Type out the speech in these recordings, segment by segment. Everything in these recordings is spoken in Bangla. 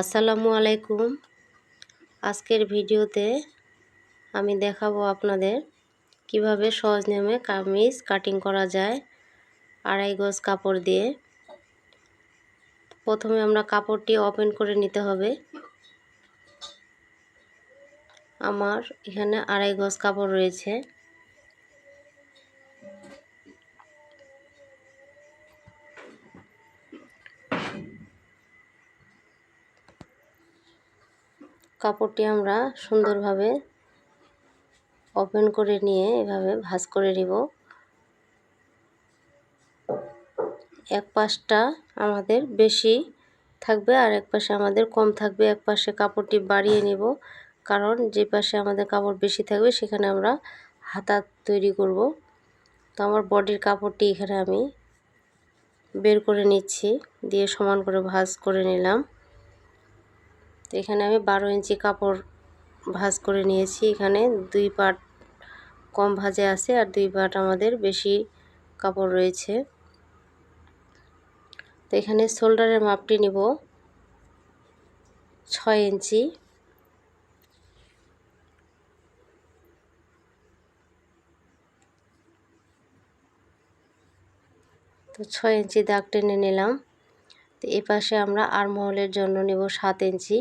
আসসালামু আলাইকুম। আজকের ভিডিওতে আমি দেখাবো আপনাদের কীভাবে সহজ নিয়মে কামিজ কাটিং করা যায় আড়াই গজ কাপড় দিয়ে। প্রথমে আমরা কাপড়টি ওপেন করে নিতে হবে। আমার এখানে আড়াই গজ কাপড় রয়েছে। কাপড়টি আমরা সুন্দরভাবে ওপেন করে নিয়ে এভাবে ভাঁজ করে নিব। এক পাশটা আমাদের বেশি থাকবে আর এক পাশে আমাদের কম থাকবে। এক পাশে কাপড়টি বাড়িয়ে নিব, কারণ যে পাশে আমাদের কাপড় বেশি থাকবে সেখানে আমরা হাতা তৈরি করব। তো আমার বডির কাপড়টি এখানে আমি বের করে নিচ্ছি, দিয়ে সমান করে ভাঁজ করে নিলাম। তো এখানে আমি বারো ইঞ্চি কাপড় ভাজ করে নিয়েছি। এখানে দুই পাট কম ভাজে আছে আর দুই পাট আমাদের বেশি কাপড় রয়েছে। তো এখানে শোল্ডারের মাপটি নিব ছয় ইঞ্চি। তো ছয় ইঞ্চি দাগ টেনে নিলাম। তো এ পাশে আমরা আরমহলের জন্য নেব সাত ইঞ্চি।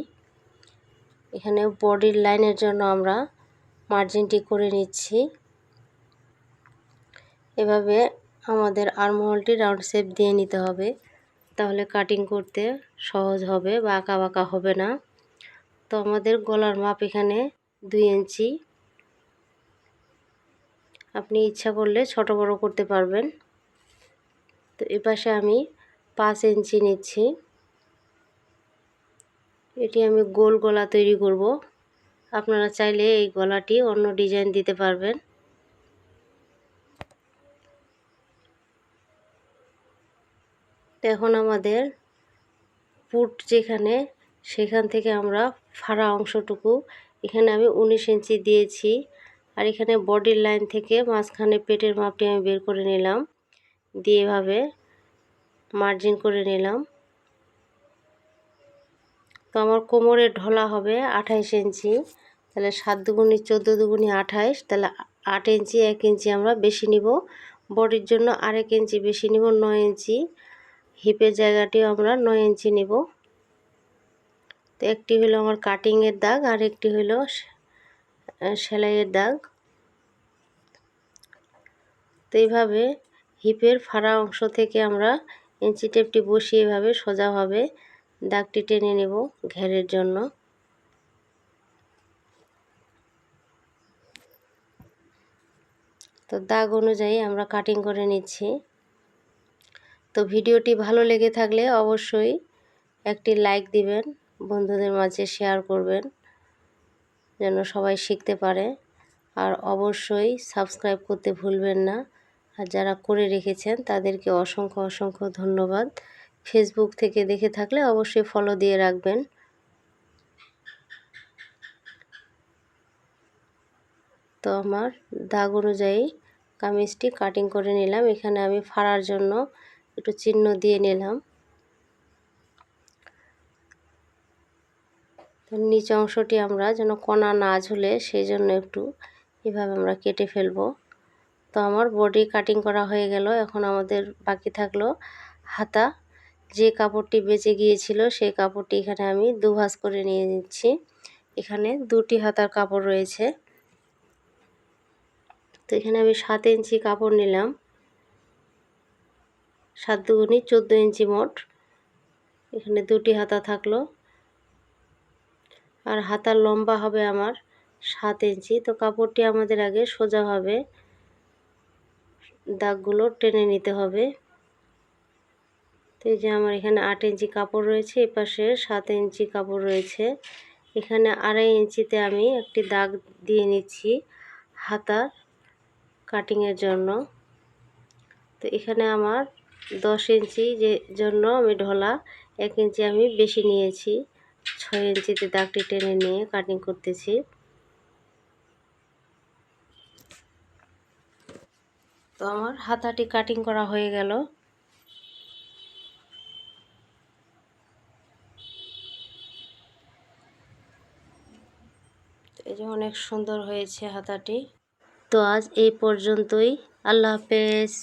এখানে বডির লাইনের জন্য আমরা মার্জিনটি করে নিচ্ছি। এভাবে আমাদের আরমহলটি রাউন্ড শেপ দিয়ে নিতে হবে। তাহলে কাটিং করতে সহজ হবে বা আঁকা বাঁকা হবে না। তো আমাদের গলার মাপ এখানে দুই ইঞ্চি। আপনি ইচ্ছা করলে ছোট বড় করতে পারবেন। তো এপাশে আমি পাঁচ ইঞ্চি নিচ্ছি। এটি আমি গোল গলা তৈরি করব। আপনারা চাইলে এই গলাটি অন্য ডিজাইন দিতে পারবেন। এখন আমাদের পুট যেখানে, সেখান থেকে আমরা ফাড়া অংশটুকু, এখানে আমি উনিশ ইঞ্চি দিয়েছি আর এখানে বডির লাইন থেকে মাঝখানে পেটের মাপটি আমি বের করে নিলাম। দিয়ে এভাবে মার্জিন করে নিলাম। তো আমার কোমরের ঢলা হবে আঠাইশ ইঞ্চি। তাহলে সাত দুগুনি চোদ্দ দুগুনি আঠাইশ, তাহলে আট ইঞ্চি, এক ইঞ্চি আমরা বেশি নিব। বডির জন্য আরেক ইঞ্চি বেশি নিব, নয় ইঞ্চি। হিপের জায়গাটিও আমরা নয় ইঞ্চি নিব। তো একটি হলো আমার কাটিংয়ের দাগ, আর একটি হলো সেলাইয়ের দাগ। তো এইভাবে হিপের ফাড়া অংশ থেকে আমরা ইঞ্চি টেপটি বসিয়ে এভাবে সোজাভাবে দাগটি টেনে নেব ঘেরের জন্য। তো দাগ অনুযায়ী আমরা কাটিং করে নিচ্ছি। তো ভিডিওটি ভালো লেগে থাকলে অবশ্যই একটি লাইক দিবেন, বন্ধুদের মাঝে শেয়ার করবেন, যেন সবাই শিখতে পারে। আর অবশ্যই সাবস্ক্রাইব করতে ভুলবেন না। আর যারা করে রেখেছেন তাদেরকে অসংখ্য অসংখ্য ধন্যবাদ। ফেসবুক থেকে দেখে থাকলে অবশ্যই ফলো দিয়ে রাখবেন। তো আমার দাগ অনুযায়ী কামিজটি কাটিং করে নিলাম। এখানে আমি ফাড়ার জন্য একটু চিহ্ন দিয়ে নিলাম। নিচ অংশটি আমরা যেন কণা না ঝুলে সেই জন্য একটু এভাবে আমরা কেটে ফেলব। তো আমার বডি কাটিং করা হয়ে গেল। এখন আমাদের বাকি থাকল হাতা। যে কাপড়টি বেঁচে গিয়েছিল, সেই কাপড়টি এখানে আমি দুভাজ করে নিয়ে নিচ্ছি। এখানে দুটি হাতার কাপড় রয়েছে। তো এখানে আমি সাত ইঞ্চি কাপড় নিলাম। সাত দুগুনি চোদ্দ ইঞ্চি মোট। এখানে দুটি হাতা থাকল। আর হাতার লম্বা হবে আমার সাত ইঞ্চি। তো কাপড়টি আমাদের আগে সোজাভাবে দাগগুলো টেনে নিতে হবে। তো এই যে আমার এখানে আট ইঞ্চি কাপড় রয়েছে এপাশে সাত ইঞ্চি কাপড় রয়েছে। এখানে আড়াই ইঞ্চিতে আমি একটি দাগ দিয়ে নিচ্ছি হাতার কাটিংয়ের জন্য। তো এখানে আমার দশ ইঞ্চি যে জন্য আমি ঢলা, এক ইঞ্চি আমি বেশি নিয়েছি। ছয় ইঞ্চিতে দাগটি টেনে নিয়ে কাটিং করতেছি। তো আমার হাতাটি কাটিং করা হয়ে গেল। এই যে অনেক সুন্দর হয়েছে হাতাটি। তো আজ এই পর্যন্তই। আল্লাহ হাফেজ।